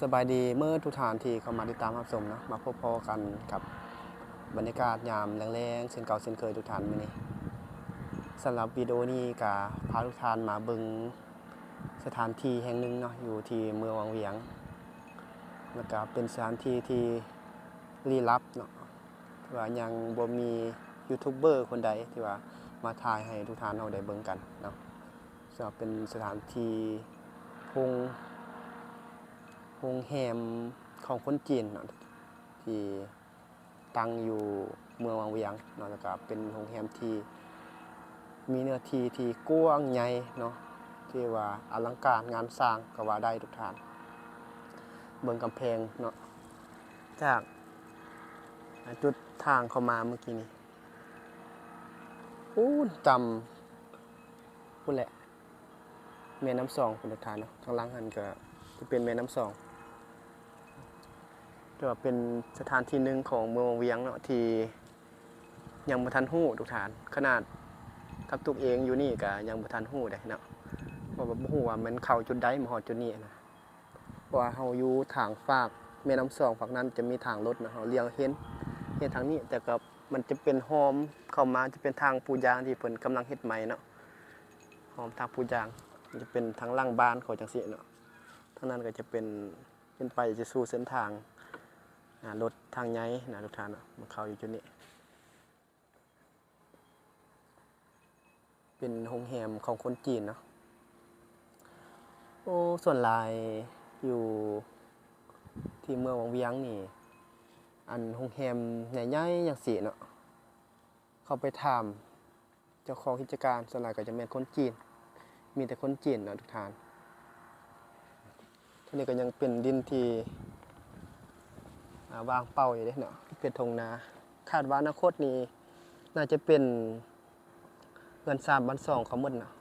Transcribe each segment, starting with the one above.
สบายดีเมื่อทุกทานที่เข้ามาติดตามรับชมนะมาพบพอกันกับบรรยากาศยามแรงๆเช่นเก่าเช่นเคยทุกทานมื้อนี้สำหรับวิดีโอนี้ก็พาทุกท่านมาเบิ่งสถานที่แห่งหนึ่งเนาะอยู่ที่เมืองวังเวียงแล้วก็เป็นสถานที่ที่ลี้ลับเนาะที่ว่ายังบ่มียูทูบเบอร์คนใดที่ว่ามาถ่ายให้ทุกท่านเราได้เบิ่งกันเนาะสำหรับเป็นสถานที่พง โรงแรมของคนจีนเนาะที่ตั้งอยู่เมืองวังเวียงเนาะแล้วก็เป็นโรงแรมที่มีเนื้อที่ที่กว้างใหญ่เนาะที่ว่าอลังการงานสร้างก็ว่าได้ทุกท่านเบิ่งกำแพงเนาะจากจุดทางเข้ามาเมื่อกี้นี้อู้จำพูดแหละแม่น้ำสองคุณทานเนาะทางล่างหันก็จะเป็นแม่น้ำสอง ถือว่าเป็นสถานที่หนึ่งของเมืองเวียงเนาะที่ยังบ่ทันฮู้ทุกฐาน ขนาดทับตุกเองอยู่นี่ก็ยังบ่ทันฮู้ได้เนาะเพราะว่าบ่ฮู้ว่ามันเข้าจุดใดมาฮอดจุดนี้นะเพราะว่าเฮาอยู่ทางฝากแม่น้ำสองฝั่งนั้นจะมีทางรถนะเฮาเลี้ยวเห็นเห็นทางนี้แต่ก็มันจะเป็นหอมเข้ามาจะเป็นทางปูยางที่เพิ่นกำลังเฮ็ดใหม่เนาะหอมทางปูยางจะเป็นทางล่างบ้านเขาจังซี่เนาะทางนั้นก็จะเป็นเป็นไปจะสู่เส้นทาง รถทางไงนะทุกท่านมันเข้าอยู่จุดนี้ เป็นโรงแรมของคนจีนเนาะโอ้ส่วนลายอยู่ที่เมืองวังเวียงนี่ อันโรงแรมใหญ่ๆอย่างสีเนาะเขาไปถามเจ้าของกิจการส่วนหลายก็จะเป็นคนจีน มีแต่คนจีนเนาะทุกท่านที่นี่ก็ยังเป็นดินที่ วางเป้าอยู่เด้เนาะเป็นทงนา คาดว่าอนาคตนี้ น่าจะเป็นเงินสามบันสองเขาหมดเนาะ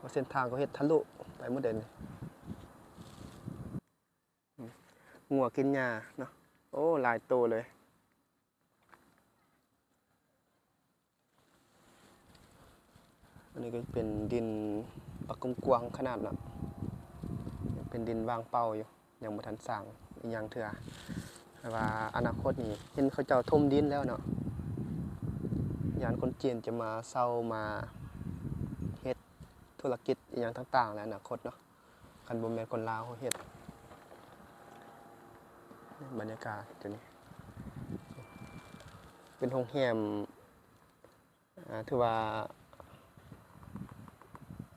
ว่าเส้นทางเขาเฮ็ดทะลุไปหมดเด่นงัวกินหญ้าเนาะโอ้หลายโตเลยอันนี้ก็เป็นดินปักกวางขนาดเนาะเป็นดินวางเป้าอยู่ยังบ่ทันสร้ อีหยังเถื่อว่าอนาคตนี่เห็นเขาเจ้าท่มดินแล้วเนาะยานคนจีนจะมาเซามาเฮ็ดธุรกิจอีหยังต่างๆแล้วอนาคตเนาะคันบ่แม่นคนลาวเขาเฮ็ดบรรยากาศตัวนี้ เป็นโรงแรมถือว่า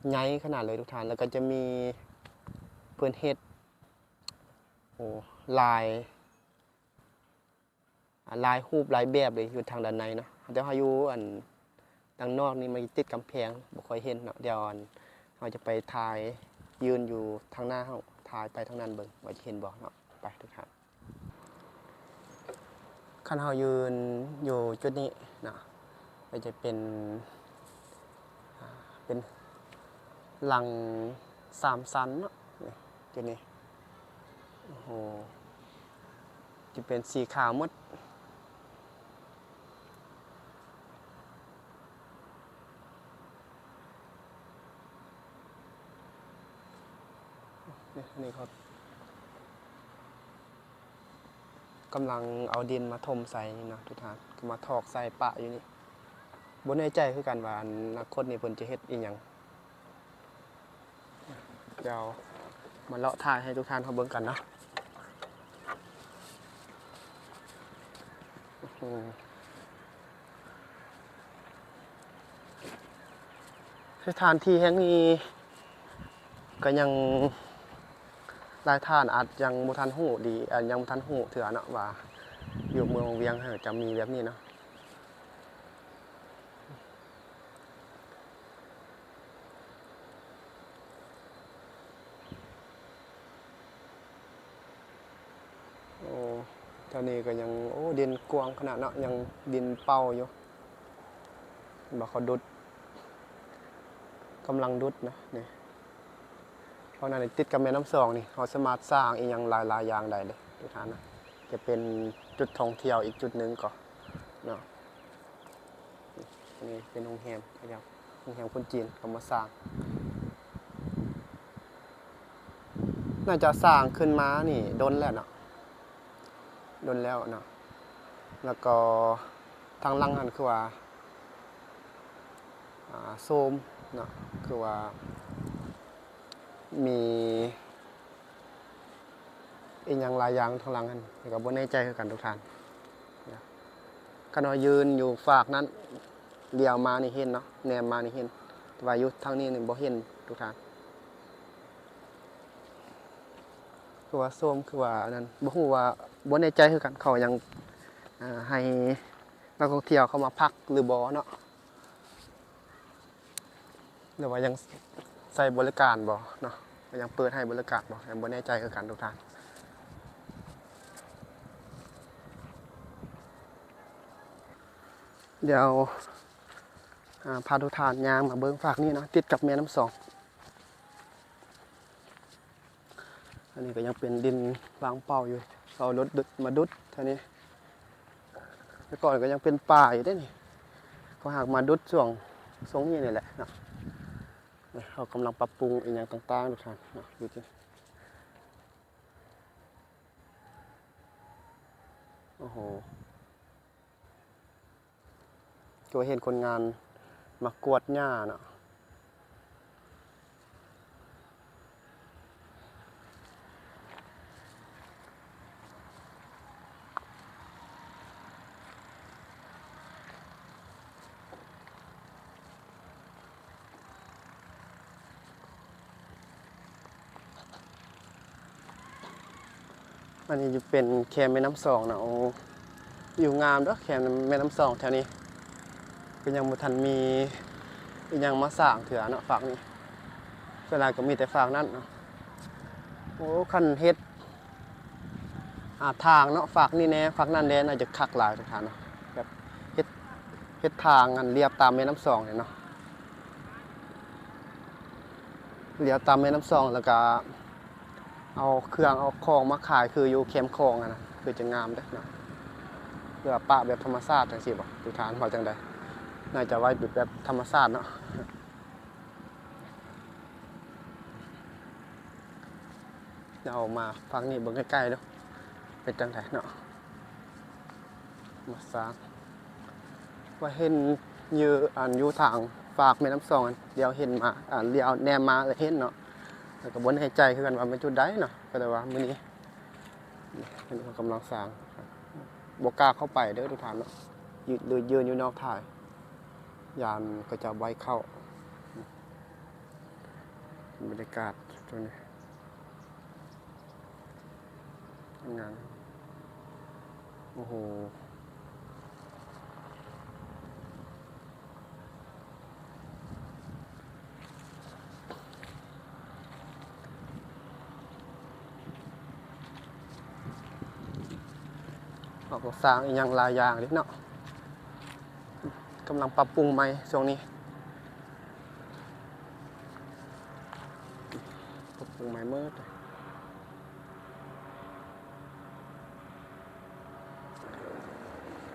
ใหญ่ขนาดเลยทุกท่าน แล้วก็จะมีเพิ่อนเฮ็ดโอ้ ลายลายรูปลายแบบเลยอยู่ทางด้านในเนาะแต่ว่าอยู่อันทางนอกนี่มันติดกำแพงบ่ค่อยเห็นเนาะเดี๋ยวอันเราจะไปถ่ายยืนอยู่ทางหน้าเฮาถ่ายไปทางนั้นเบิ่งว่าจะเห็นบ่เนาะไปทุกท่านคันเฮายืนอยู่จุดนี้เนาะก็จะเป็นเป็นหลังสามชั้นเนาะจุดนี้โอ้โห จะเป็นสีขาวมดนี่นี่เขากำลังเอาดินมาถมใส่นี่นะทุกท่านก็มาทอกใส่ปะอยู่นี่บนในใจคือกันว่าอนาคตนี่เพิ่นจะเฮ็ดอีหยังเดี๋ยวมาเลาะทายให้ทุกท่านเขาเบิ่งกันเนาะ อืม สถานที่แห่งนี้ ก็ยังหลายท่านอาจยังบ่ทันฮู้ดีอยังบ่ทันฮู้เถื่อเนาะว่า อยู่เมืองเวียงจะมีแบบนี้เนาะโอ้ เท่านี้ก็ยังโอ้ดินกวางขนาดเนาะยังดินเป่าอยู่บ่เขาดุดกำลังดุดนะนี่เพราะนั้นติดกับแม่น้ำสองนี่เขาสามารถสร้างอีกอย่างหลายๆอย่างได้เลยทุกท่านนะจะเป็นจุดท่องเที่ยวอีกจุดหนึ่งก่อนเนาะนี่เป็นโรงแรมนะครับโรงแรมคนจีนเขามาสร้าง น่าจะสร้างขึ้นมานี่ดนแล้วเนาะ โดนแล้วเนาะแล้วก็ทางลังหันคือว่าโซมเนาะคือว่า มีอีกอย่างหลายอย่างทางลังกันแต่ก็บ่แน่ใจคือกันทุกท่านนะคันว่ายืนอยู่ฝากนั้นเลียวมานี่เห็นเนาะแนมมานี่เห็นแต่ว่ายู่ทางนี้นี่บ่เห็นทุกท่าน คือว่าส้มคือว่านนั้นบ่ฮู้ว่าบ่แน่ใจคือกันเขายังอ่าให้นักท่องเที่ยวเข้ามาพักหรือบ่เนาะหรือว่ายังใส่บริการบ่เนาะยังเปิดให้บริการบ่ยังบ่แน่ใจคือกันทุกท่านเดี๋ยวพาทุกท่านย่างมาเบิ่งฝากนี่เนาะติดกับแม่น้ำสอง นี้ก็ยังเป็นดินวางเป่าอยู่เอารถดุดมาดุดเท่านี้แต่ก่อนก็ยังเป็นป่าอยู่ได้นี่เขาหากมาดุดช่วงทรงนี้นี่แหละเนาะเขากำลังปรับปรุงอีกอย่างต่างๆทุกท่านเนาะดูสิโอ้โหก็เห็นคนงานมากวดหญ้าเนาะ อันนี้จะเป็นแคมแม่น้ำสองนะโอ้อยู่งามด้อแคมแม่น้ำสองแถวนี้ก็นยังบ่ทันมีอีหยังมาสร้างเถื่อเนาะฝากนี้เวลาก็มีแต่ฝากนั้นเนาะโอ้คันเฮ็ดอาทางเนาะฝากนี่แน่ฝากนั่นแน่น่าจะคักหลายทุกท่านเนาะแบบเฮ็ดเฮ็ดทางอันเรียบตามแม่น้ำสองเนี่ยเนาะเรียบตามแม่น้ำสองแล้วก็ เอาเครื่องเอาของมาขายคืออยู่เค็มคลองอะนะคือจะงามเด้นะเพื่อปะแบบธรรมชาติจังซี่บ่ทุกฐานพอจังไดน่าจะไว้แบบแบบธรรมชาติเนาะเอามาฟังนี่เบิ่งใกล้ๆเด้อเป็นจังไดเนาะมาสร้างว่าเห็นยู่อันอยู่ทางฝากแม่น้ำสองอันเดียวเห็นมาอ่าเดียวแนมมาแล้วเห็นเนาะ แล้วก็บ่แน่ใจคือกันว่าเป็นจุดใดเนาะก็แต่ว่ามื้อนี้เพิ่นกำลังสร้างบบ่กล้าเข้าไปเด้อทุกท่านเนาะยืนยืนยืนอยู่นอกถ่าย ยามก็จะไว้เข้าบรรยากาศตรงนี้งานโอ้โห เขาก็สร้างอีกอย่างหลายอย่างนิดเนาะกำลังปรับปรุงใหม่ช่วงนี้ปรับปรุงใหม่เมื่อ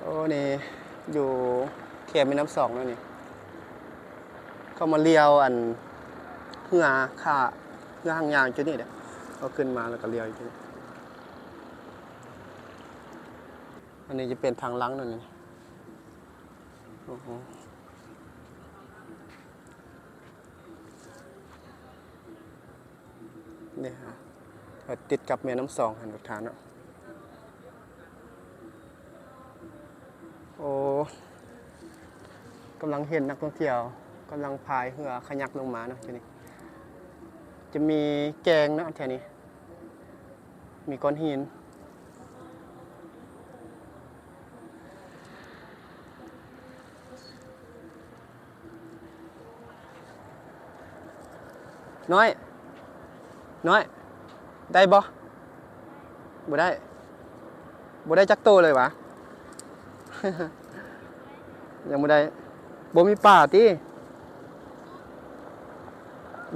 โอ้นี่อยู่เขตแม่น้ำสองแล้วนี่เขามาเลี้ยวอันเหือค่าเหือหางยางจุดนี้เด้อเขาขึ้นมาแล้วก็เลี้ยวอยู่จุดนี้ อันนี้จะเป็นทางลังนั่นนี่เนี่ยฮะติดกับแม่น้ำสองหันทุกฐานเนาะโอ้กำลังเห็นนักท่องเที่ยวกำลังพายเรือขยักลงมาเนาะทีนี้จะมีแกงเนาะแถวนี้ มีก้อนหิน น้อย น้อย ได้บ่บ่ได้บ่ได้จักโตเลยวะ ยังบ่ได้บ่มีป่าติ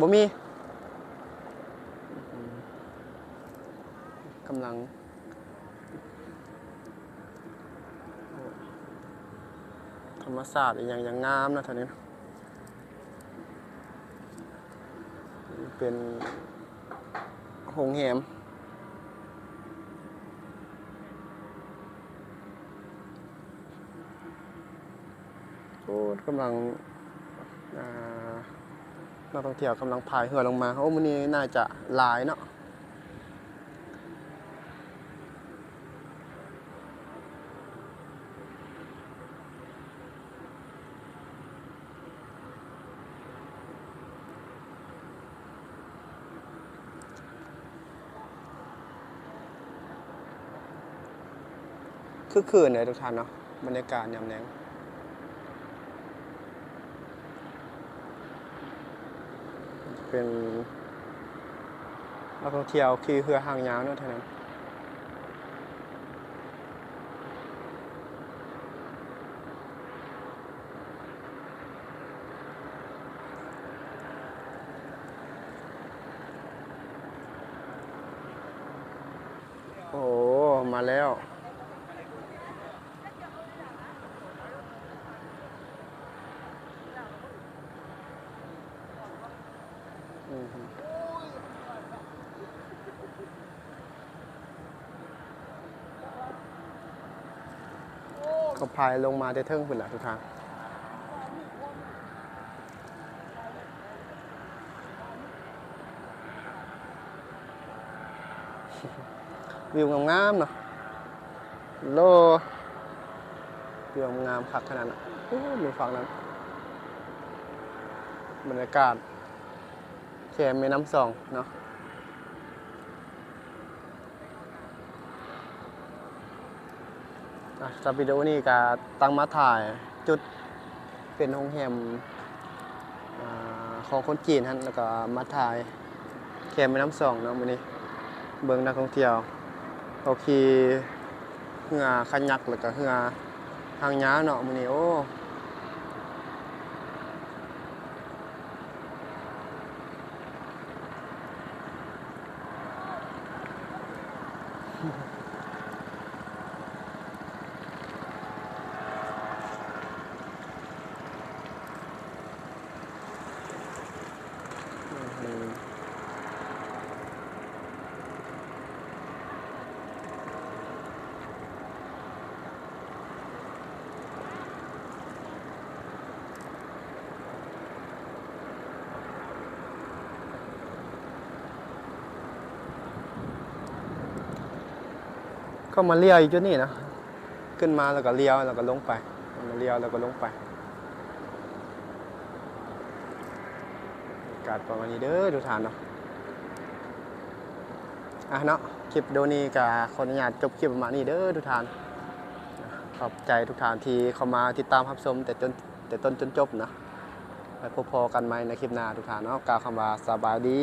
บ่มีกำลังธรรมศาสตร์อีกอย่างอย่างงามนะท่านี้นะ เป็นหงแหมโอ้กำลังอ่านักท่องเที่ยวกำลังพายเหือลงมา โอ้มันนี้น่าจะลายเนาะ คือคืนเลยทุกท่านเนาะบรรยากาศยามแรงเป็นนักท่องเที่ยวขี่เรือหางยาวเนาะเท่านั้นอ้ มาแล้ว อือฮึ ก็พายลงมาได้เทิงพุ่นละทุกทางวิวงามๆเนาะโลวิวงามคักขนาดนั้นโอ้มีฝั่งนั้น บรรยากาศ แค่แม่น้ำสองเนาะอะจากวิดีโอนี้ก็ตั้งมาถ่ายจุดเป็นโรงแรมของคนจีนฮะแล้วก็มาถ่ายแค่แม่น้ำสองเนาะมื้อนี้เบิ่งนักท่องเที่ยวเขาขี่เรือคันยักแล้วก็เรือทางยาวเนาะมื้อนี้โอ้ อืมก็มาเลี้ยวอีกจุดนี่นะ ขึ้นมาแล้วก็เลี้ยวแล้วก็ลงไป มาเลี้ยวแล้วก็ลงไปากาศประมาณนี้เด้อทุกท่านเนาะอะเนาะคลิปโดนี้กับคนอนุญาตจบคลิปประมาณนี้เด้อทุกท่านขอบใจทุกท่านที่เข้ามาติดตามรับชมแต่จนแต่ต้นจนจบนะไปพบพอกันไหมในคลิปหน้าทุกท่านเนาะกล่าวคำว่าสบายดี